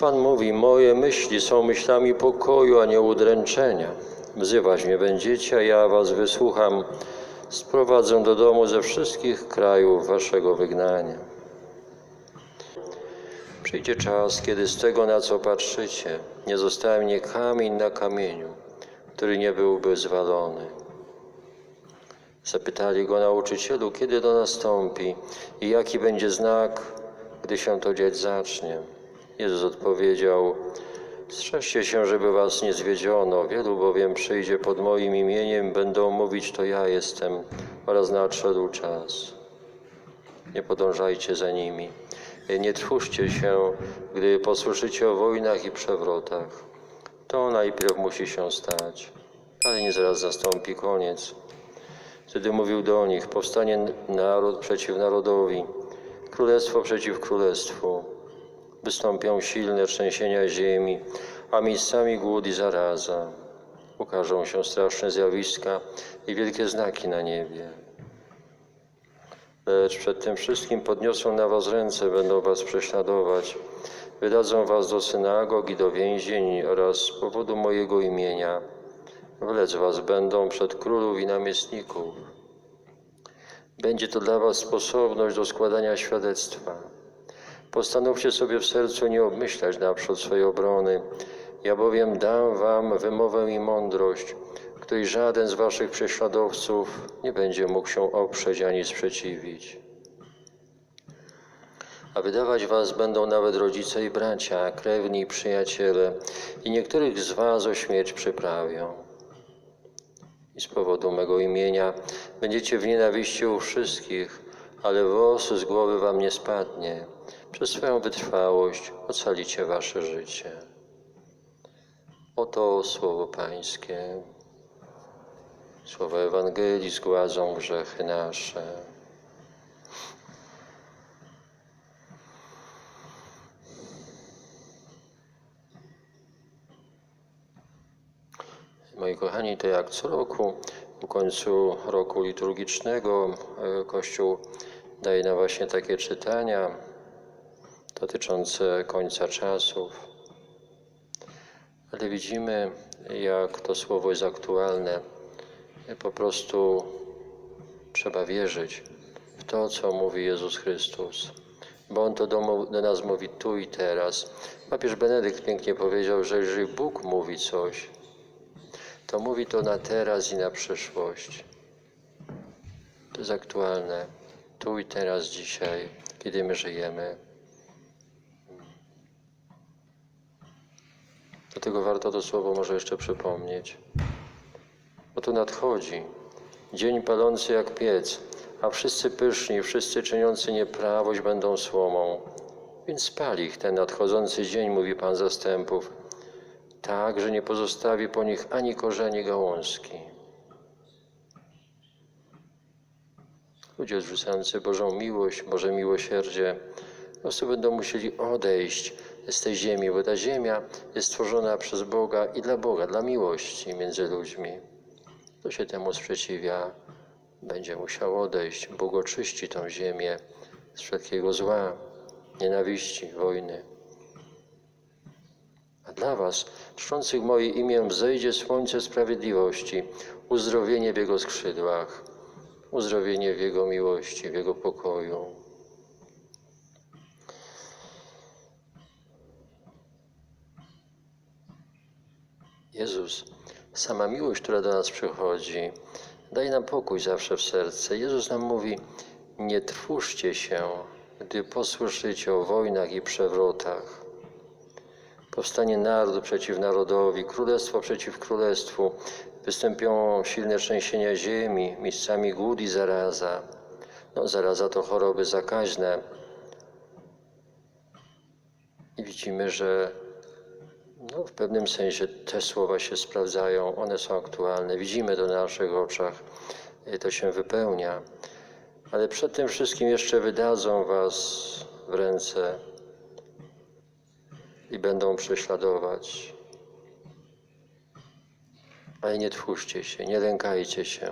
Pan mówi, moje myśli są myślami pokoju, a nie udręczenia. Wzywać mnie będziecie, a ja was wysłucham. Sprowadzę do domu ze wszystkich krajów waszego wygnania. Przyjdzie czas, kiedy z tego, na co patrzycie, nie zostanie kamień na kamieniu, który nie byłby zwalony. Zapytali go nauczycielu, kiedy to nastąpi i jaki będzie znak, gdy się to dziać zacznie. Jezus odpowiedział: Strzeżcie się, żeby was nie zwiedziono. Wielu bowiem przyjdzie pod moim imieniem, będą mówić, to ja jestem, oraz nadszedł czas. Nie podążajcie za nimi. Nie trwóżcie się, gdy posłyszycie o wojnach i przewrotach. To najpierw musi się stać, ale nie zaraz zastąpi koniec. Wtedy mówił do nich: Powstanie naród przeciw narodowi, królestwo przeciw królestwu. Wystąpią silne trzęsienia ziemi, a miejscami głód i zaraza. Ukażą się straszne zjawiska i wielkie znaki na niebie. Lecz przed tym wszystkim podniosą na was ręce, będą was prześladować. Wydadzą was do synagog i do więzień oraz z powodu mojego imienia. Wlec was będą przed królów i namiestników. Będzie to dla was sposobność do składania świadectwa. Postanówcie sobie w sercu nie obmyślać naprzód swojej obrony. Ja bowiem dam wam wymowę i mądrość, której żaden z waszych prześladowców nie będzie mógł się oprzeć ani sprzeciwić. A wydawać was będą nawet rodzice i bracia, krewni i przyjaciele, i niektórych z was o śmierć przyprawią. I z powodu mego imienia będziecie w nienawiści u wszystkich, ale włos z głowy wam nie spadnie. Przez swoją wytrwałość ocalicie wasze życie. Oto słowo Pańskie. Słowa Ewangelii zgładzą grzechy nasze. Moi kochani, to jak co roku, u końcu roku liturgicznego, e, Kościół daje nam właśnie takie czytania dotyczące końca czasów. Ale widzimy, jak to słowo jest aktualne. Po prostu trzeba wierzyć w to, co mówi Jezus Chrystus, bo On to do, do nas mówi tu i teraz. Papież Benedykt pięknie powiedział, że jeżeli Bóg mówi coś, to mówi to na teraz i na przyszłość. To jest aktualne tu i teraz, dzisiaj, kiedy my żyjemy. Dlatego warto to słowo może jeszcze przypomnieć. Oto nadchodzi dzień palący jak piec, a wszyscy pyszni, wszyscy czyniący nieprawość będą słomą. Więc spali ich ten nadchodzący dzień, mówi Pan zastępów, tak, że nie pozostawi po nich ani korzeni gałązki. Ludzie odrzucający Bożą miłość, Boże miłosierdzie, po prostu będą musieli odejść z tej ziemi, bo ta ziemia jest stworzona przez Boga i dla Boga, dla miłości między ludźmi. Kto się temu sprzeciwia, będzie musiał odejść. Bóg oczyści tą ziemię z wszelkiego zła, nienawiści, wojny. A dla was, czczących moje imię, wzejdzie słońce sprawiedliwości, uzdrowienie w Jego skrzydłach, uzdrowienie w Jego miłości, w Jego pokoju. Jezus, sama miłość, która do nas przychodzi, daje nam pokój zawsze w serce. Jezus nam mówi, nie trwóżcie się, gdy posłyszycie o wojnach i przewrotach. Powstanie naród przeciw narodowi, królestwo przeciw królestwu. Wystąpią silne trzęsienia ziemi, miejscami głód i zaraza. No, zaraza to choroby zakaźne. I widzimy, że no, w pewnym sensie te słowa się sprawdzają, one są aktualne. Widzimy to na naszych oczach, to się wypełnia. Ale przed tym wszystkim jeszcze wydadzą Was w ręce i będą prześladować. Ale nie tchórzcie się, nie lękajcie się.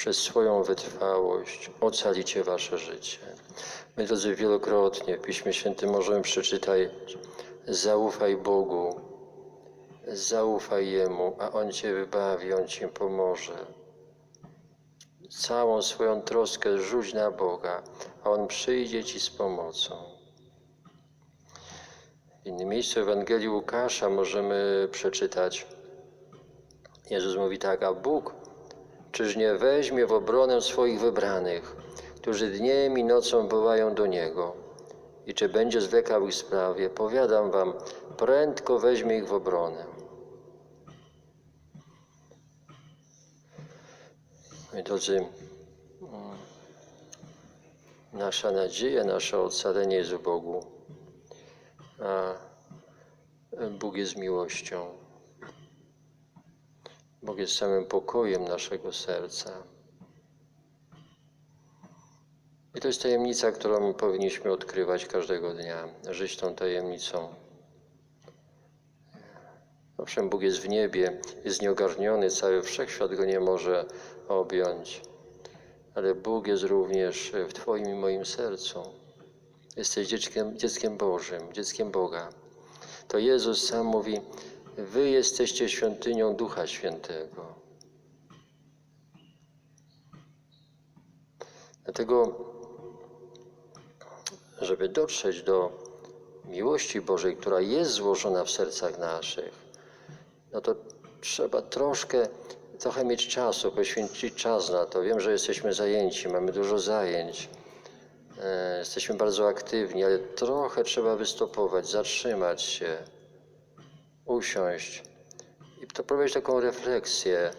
Przez swoją wytrwałość ocalicie wasze życie. My, drodzy, wielokrotnie w Piśmie Świętym możemy przeczytać zaufaj Bogu, zaufaj Jemu, a On Cię wybawi, On Ci pomoże. Całą swoją troskę rzuć na Boga, a On przyjdzie Ci z pomocą. W innym miejscu Ewangelii Łukasza możemy przeczytać, Jezus mówi tak, a Bóg czyż nie weźmie w obronę swoich wybranych, którzy dniem i nocą wołają do Niego? I czy będzie zwlekał ich sprawie? Powiadam wam, prędko weźmie ich w obronę. Moi drodzy, nasza nadzieja, nasze ocalenie jest w Bogu, a Bóg jest miłością. Bóg jest samym pokojem naszego serca. I to jest tajemnica, którą powinniśmy odkrywać każdego dnia, żyć tą tajemnicą. Owszem, Bóg jest w niebie, jest nieogarniony, cały wszechświat go nie może objąć, ale Bóg jest również w Twoim i moim sercu. Jesteś dzieckiem, dzieckiem Bożym, dzieckiem Boga. To Jezus sam mówi: Wy jesteście świątynią Ducha Świętego. Dlatego, żeby dotrzeć do miłości Bożej, która jest złożona w sercach naszych, no to trzeba troszkę, trochę mieć czasu, poświęcić czas na to. Wiem, że jesteśmy zajęci, mamy dużo zajęć, e, jesteśmy bardzo aktywni, ale trochę trzeba wystopować, zatrzymać się, usiąść i to prowadzić taką refleksję,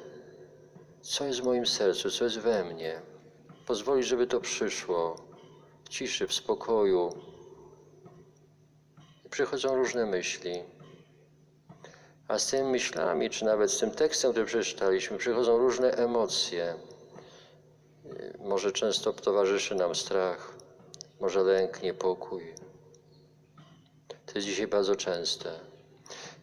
co jest w moim sercu, co jest we mnie. Pozwolić, żeby to przyszło w ciszy, w spokoju. I przychodzą różne myśli. A z tymi myślami, czy nawet z tym tekstem, który przeczytaliśmy, przychodzą różne emocje. Może często towarzyszy nam strach, może lęk, niepokój. To jest dzisiaj bardzo częste.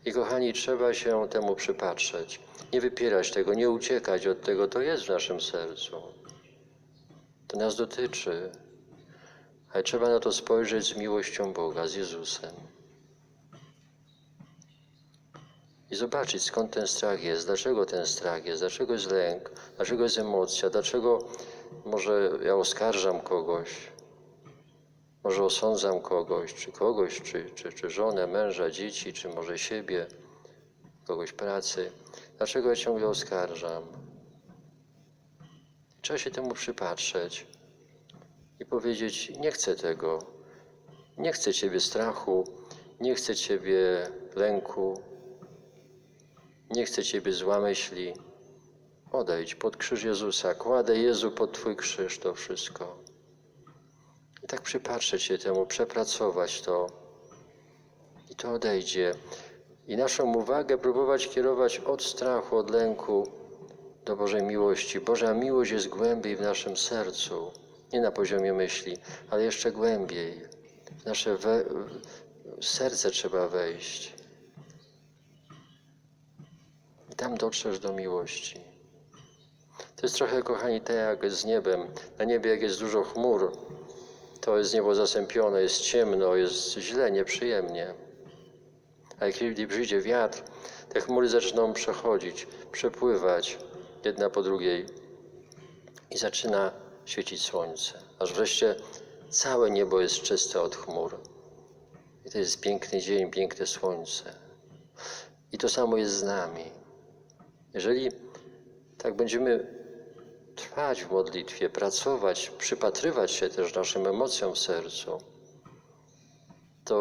I kochani, trzeba się temu przypatrzeć. Nie wypierać tego, nie uciekać od tego, to jest w naszym sercu. To nas dotyczy. Ale trzeba na to spojrzeć z miłością Boga, z Jezusem. I zobaczyć, skąd ten strach jest, dlaczego ten strach jest, dlaczego jest lęk, dlaczego jest emocja, dlaczego może ja oskarżam kogoś, może osądzam kogoś, czy kogoś, czy, czy, czy żonę, męża, dzieci, czy może siebie, kogoś pracy. Dlaczego ja ciągle oskarżam? Trzeba się temu przypatrzeć i powiedzieć: Nie chcę tego. Nie chcę Ciebie strachu, nie chcę Ciebie lęku, nie chcę Ciebie zła myśli. Odejdź pod krzyż Jezusa. Kładę Jezu pod Twój krzyż to wszystko. Tak przypatrzeć się temu, przepracować to. I to odejdzie. I naszą uwagę próbować kierować od strachu, od lęku do Bożej miłości. Boża miłość jest głębiej w naszym sercu. Nie na poziomie myśli, ale jeszcze głębiej. W nasze we... serce trzeba wejść. I tam dotrzesz do miłości. To jest trochę, kochani, tak jak z niebem. Na niebie, jak jest dużo chmur, to jest niebo zasępione, jest ciemno, jest źle, nieprzyjemnie. A jak przyjdzie wiatr, te chmury zaczną przechodzić, przepływać jedna po drugiej i zaczyna świecić słońce, aż wreszcie całe niebo jest czyste od chmur. I to jest piękny dzień, piękne słońce. I to samo jest z nami. Jeżeli tak będziemy trwać w modlitwie, pracować, przypatrywać się też naszym emocjom w sercu, to,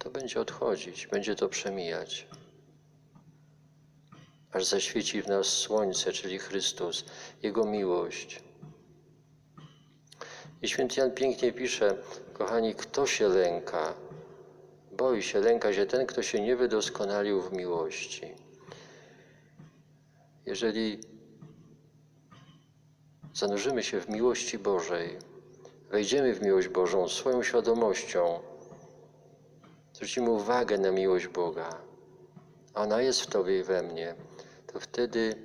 to będzie odchodzić, będzie to przemijać. Aż zaświeci w nas słońce, czyli Chrystus, Jego miłość. I święty Jan pięknie pisze, kochani, kto się lęka? Boi się, lęka się ten, kto się nie wydoskonalił w miłości. Jeżeli zanurzymy się w miłości Bożej, wejdziemy w miłość Bożą swoją świadomością, zwrócimy uwagę na miłość Boga, a ona jest w Tobie i we mnie, to wtedy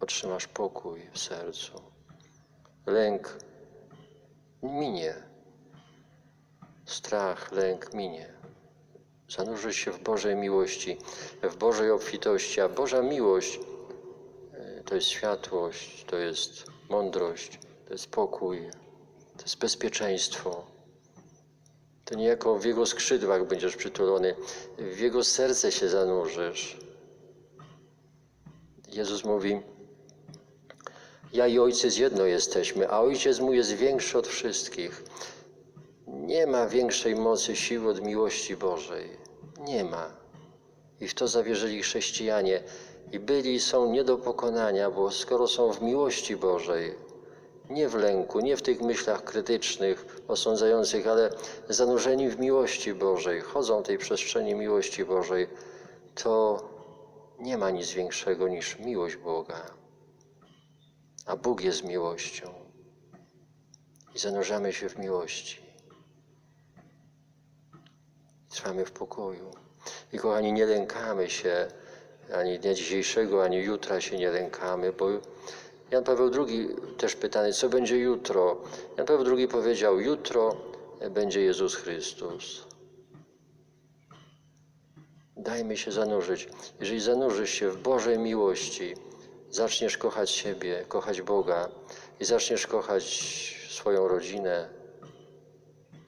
otrzymasz pokój w sercu. Lęk minie. Strach, lęk minie. Zanurzysz się w Bożej miłości, w Bożej obfitości, a Boża miłość to jest światłość, to jest mądrość, to jest pokój, to jest bezpieczeństwo. To niejako w Jego skrzydłach będziesz przytulony, w Jego serce się zanurzysz. Jezus mówi, ja i Ojciec jedno jesteśmy, a Ojciec mój jest większy od wszystkich. Nie ma większej mocy, siły od miłości Bożej. Nie ma. I w to zawierzyli chrześcijanie. I byli są nie do pokonania, bo skoro są w miłości Bożej, nie w lęku, nie w tych myślach krytycznych, osądzających, ale zanurzeni w miłości Bożej, chodzą w tej przestrzeni miłości Bożej, to nie ma nic większego niż miłość Boga. A Bóg jest miłością. I zanurzamy się w miłości. Trwamy w pokoju. I kochani, nie lękamy się ani dnia dzisiejszego, ani jutra się nie lękamy, bo Jan Paweł II też pytany, co będzie jutro? Jan Paweł II powiedział, jutro będzie Jezus Chrystus. Dajmy się zanurzyć. Jeżeli zanurzysz się w Bożej miłości, zaczniesz kochać siebie, kochać Boga i zaczniesz kochać swoją rodzinę,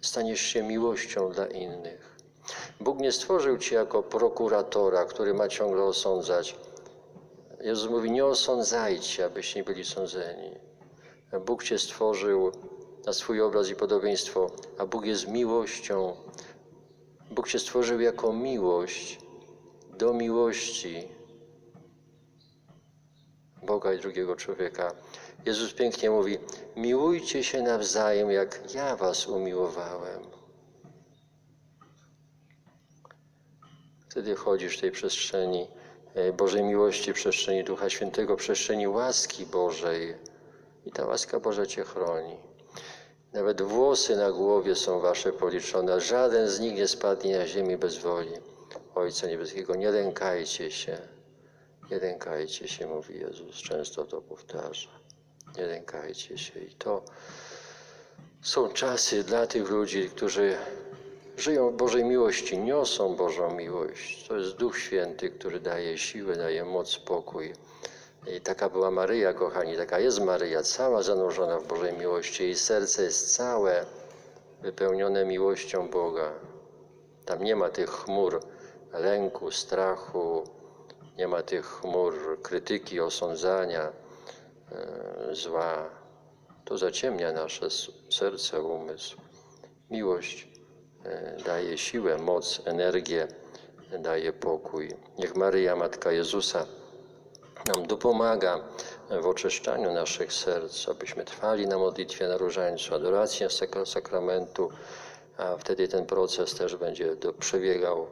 staniesz się miłością dla innych. Bóg nie stworzył cię jako prokuratora, który ma ciągle osądzać. Jezus mówi: Nie osądzajcie, abyście nie byli sądzeni. Bóg cię stworzył na swój obraz i podobieństwo, a Bóg jest miłością. Bóg cię stworzył jako miłość do miłości Boga i drugiego człowieka. Jezus pięknie mówi: Miłujcie się nawzajem, jak ja was umiłowałem. Wtedy wchodzisz w tej przestrzeni e, Bożej miłości, przestrzeni Ducha Świętego, przestrzeni łaski Bożej. I ta łaska Boża cię chroni. Nawet włosy na głowie są wasze policzone, żaden z nich nie spadnie na ziemi bez woli. Ojca Niebieskiego, nie lękajcie się. Nie lękajcie się, mówi Jezus, często to powtarza. Nie lękajcie się. I to są czasy dla tych ludzi, którzy żyją w Bożej miłości, niosą Bożą miłość. To jest Duch Święty, który daje siłę, daje moc, pokój. I taka była Maryja, kochani, taka jest Maryja, cała zanurzona w Bożej miłości. Jej serce jest całe wypełnione miłością Boga. Tam nie ma tych chmur lęku, strachu, nie ma tych chmur krytyki, osądzania, e, zła. To zaciemnia nasze serce, umysł. Miłość daje siłę, moc, energię, daje pokój. Niech Maryja, Matka Jezusa, nam dopomaga w oczyszczaniu naszych serc, abyśmy trwali na modlitwie na różańcu, adoracji sakra- sakramentu, a wtedy ten proces też będzie do, przebiegał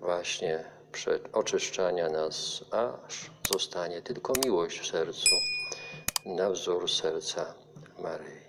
właśnie przed oczyszczania nas, aż zostanie tylko miłość w sercu, na wzór serca Maryi.